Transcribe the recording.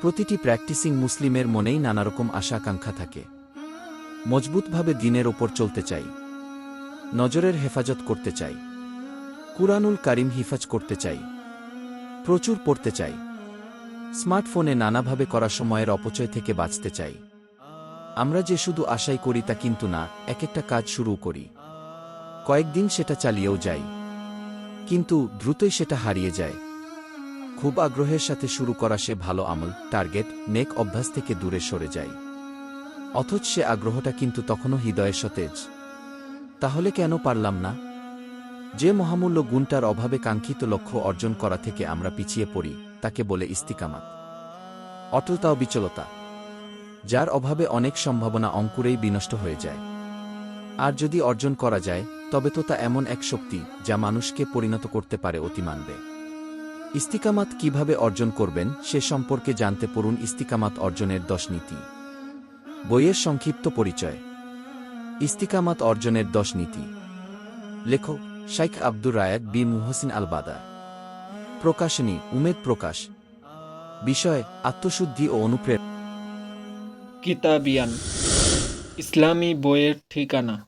প্রতিটি প্র্যাকটিসিং মুসলিমের মনেই নানারকম আশা আকাঙ্ক্ষা থাকে। মজবুতভাবে দিনের ওপর চলতে চাই। নজরের হেফাজত করতে চাই। কুরআনুল কারিম হিফাজ করতে চাই। প্রচুর পড়তে চাই। স্মার্টফোনে নানাভাবে করা সময়ের অপচয় থেকে বাঁচতে চাই। আমরা যে শুধু আশাই করি তা কিন্তু না, এক একটা কাজ শুরু করি। কয়েকদিন সেটা চালিয়েও যাই। কিন্তু দ্রুতই সেটা হারিয়ে যায়। খুব আগ্রহের সাথে শুরু করা সে ভালো আমল, টার্গেট, নেক অভ্যাস থেকে দূরে সরে যায়। অথচ সে আগ্রহটা কিন্তু তখনও হৃদয়ে সতেজ। তাহলে কেন পারলাম না? যে মহামূল্য গুণটার অভাবে কাঙ্ক্ষিত লক্ষ্য অর্জন করা থেকে আমরা পিছিয়ে পড়ি, তাকে বলে ইস্তিকামাত। ও বিচলতা। যার অভাবে অনেক সম্ভাবনা অঙ্কুরেই বিনষ্ট হয়ে যায়। আর যদি অর্জন করা যায়, তবে তো তা এমন এক শক্তি, যা মানুষকে পরিণত করতে পারে অতিমানবে। ইস্তিকামাত কীভাবে অর্জন করবেন, সে সম্পর্কে জানতে পড়ুন ইস্তিকামাত অর্জনের দশ নীতি। বইয়ের সংক্ষিপ্ত পরিচয়। ইস্তিকামাত অর্জনের দশ নীতি। লেখক Shaikh Abdur Razzaq bin Muhsin al Badr প্রকাশনী উমেদ প্রকাশ। বিষয় আত্মশুদ্ধি ও অনুপ্রেরণা। কিতাবিয়ান। ইসলামী বইয়ের ঠিকানা।